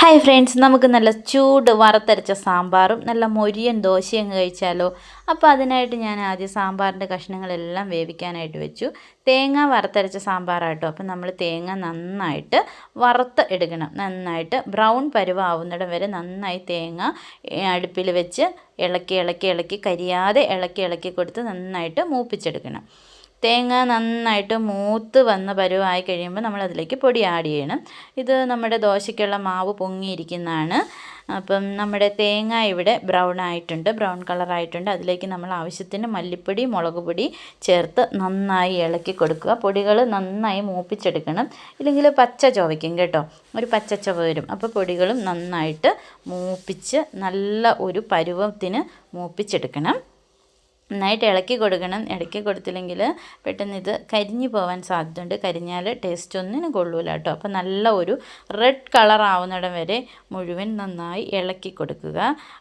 Hi friends നമുക്ക് നല്ല ചൂട് വറുത്തരച്ച സാമ്പാറും നല്ല മൊരിയൻ ദോശയും കഴിച്ചാലോ? അപ്പോൾ അതിനായിട്ട് ഞാൻ ആദ്യം സാമ്പാറിന്റെ കഷ്ണങ്ങളെല്ലാം വേവിക്കാനായിട്ട് വെച്ചു. തേങ്ങ വറുത്തരച്ച സാമ്പാറാട്ടോ. അപ്പം നമ്മൾ തേങ്ങ നന്നായിട്ട് വറുത്ത് എടുക്കണം. നന്നായിട്ട് ബ്രൗൺ പരുവാവുന്നിടം വരെ നന്നായി തേങ്ങ അടുപ്പിൽ വെച്ച് ഇളക്കി ഇളക്കി ഇളക്കി കരിയാതെ ഇളക്കി ഇളക്കി കൊടുത്ത് നന്നായിട്ട് മൂപ്പിച്ചെടുക്കണം. തേങ്ങ നന്നായിട്ട് മൂത്ത് വന്ന പരുവായി കഴിയുമ്പോൾ നമ്മൾ അതിലേക്ക് പൊടി ആഡ് ചെയ്യണം. ഇത് നമ്മുടെ ദോശയ്ക്കുള്ള മാവ് പൊങ്ങിയിരിക്കുന്നതാണ്. അപ്പം നമ്മുടെ തേങ്ങ ഇവിടെ ബ്രൗൺ ആയിട്ടുണ്ട് ബ്രൗൺ കളറായിട്ടുണ്ട് അതിലേക്ക് നമ്മൾ ആവശ്യത്തിന് മല്ലിപ്പൊടി മുളക് പൊടി ചേർത്ത് നന്നായി ഇളക്കി കൊടുക്കുക. പൊടികൾ നന്നായി മൂപ്പിച്ചെടുക്കണം. ഇല്ലെങ്കിൽ പച്ച ചുവയ്ക്കും കേട്ടോ. ഒരു പച്ച ചുവ വരും. അപ്പോൾ പൊടികളും നന്നായിട്ട് മൂപ്പിച്ച് നല്ല ഒരു പരുവത്തിന് മൂപ്പിച്ചെടുക്കണം. നന്നായിട്ട് ഇളക്കി കൊടുക്കണം. ഇളക്കി കൊടുത്തില്ലെങ്കിൽ പെട്ടെന്ന് ഇത് കരിഞ്ഞു പോകാൻ സാധ്യതയുണ്ട്. കരിഞ്ഞാൽ ടേസ്റ്റ് ഒന്നിനും കൊള്ളൂല കേട്ടോ. അപ്പോൾ നല്ല ഒരു റെഡ് കളർ ആവുന്നിടം വരെ മുഴുവൻ നന്നായി ഇളക്കി കൊടുക്കുക.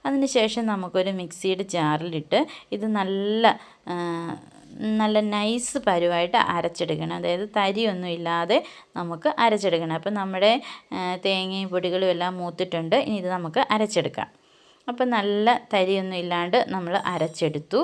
അതിനുശേഷം നമുക്കൊരു മിക്സിയുടെ ജാറിലിട്ട് ഇത് നല്ല നല്ല നൈസ് പരുവായിട്ട് അരച്ചെടുക്കണം. അതായത് തരിയൊന്നും ഇല്ലാതെ നമുക്ക് അരച്ചെടുക്കണം. അപ്പോൾ നമ്മുടെ തേങ്ങയും പൊടികളും എല്ലാം മൂത്തിട്ടുണ്ട്. ഇനി ഇത് നമുക്ക് അരച്ചെടുക്കാം. അപ്പം നല്ല തരിയൊന്നും ഇല്ലാണ്ട് നമ്മൾ അരച്ചെടുത്തു.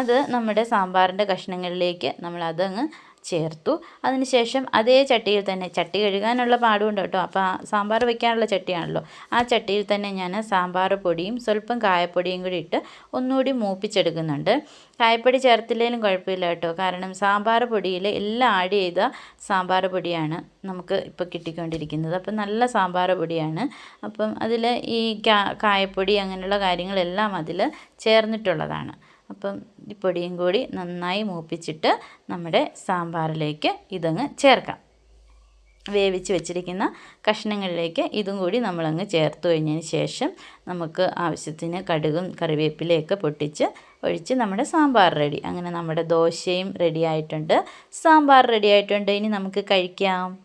അത് നമ്മുടെ സാമ്പാറിന്റെ കഷ്ണങ്ങളിലേക്ക് നമ്മൾ അതങ്ങ് ചേർത്തു. അതിനുശേഷം അതേ ചട്ടിയിൽ തന്നെ ചട്ടി കഴുകാനുള്ള പാടുണ്ട് കേട്ടോ. അപ്പോൾ സാമ്പാർ വെക്കാനുള്ള ചട്ടിയാണല്ലോ. ആ ചട്ടിയിൽ തന്നെ ഞാൻ സാമ്പാർ പൊടിയും സ്വല്പം കായപ്പൊടിയും കൂടി ഇട്ട് ഒന്നുകൂടി മൂപ്പിച്ചെടുക്കുന്നുണ്ട്. കായപ്പൊടി ചേർത്തില്ലെങ്കിലും കുഴപ്പമില്ല കേട്ടോ. കാരണം സാമ്പാർ പൊടിയിൽ എല്ലാം ആഡ് ചെയ്ത സാമ്പാർ പൊടിയാണ് നമുക്ക് ഇപ്പോൾ കിട്ടിക്കൊണ്ടിരിക്കുന്നത്. അപ്പം നല്ല സാമ്പാർ പൊടിയാണ്. അപ്പം അതിൽ ഈ കായപ്പൊടി അങ്ങനെയുള്ള കാര്യങ്ങളെല്ലാം അതിൽ ചേർന്നിട്ടുള്ളതാണ്. അപ്പം ഈ പൊടിയും കൂടി നന്നായി മൂപ്പിച്ചിട്ട് നമ്മുടെ സാമ്പാറിലേക്ക് ഇതങ്ങ് ചേർക്കാം. വേവിച്ച് വെച്ചിരിക്കുന്ന കഷ്ണങ്ങളിലേക്ക് ഇതും കൂടി നമ്മളങ്ങ് ചേർത്ത് കഴിഞ്ഞതിന് ശേഷം നമുക്ക് ആവശ്യത്തിന് കടുകും കറിവേപ്പിലയൊക്കെ പൊട്ടിച്ച് ഒഴിച്ച് നമ്മുടെ സാമ്പാർ റെഡി. അങ്ങനെ നമ്മുടെ ദോശയും റെഡിയായിട്ടുണ്ട് സാമ്പാർ റെഡി ആയിട്ടുണ്ട്. ഇനി നമുക്ക് കഴിക്കാം.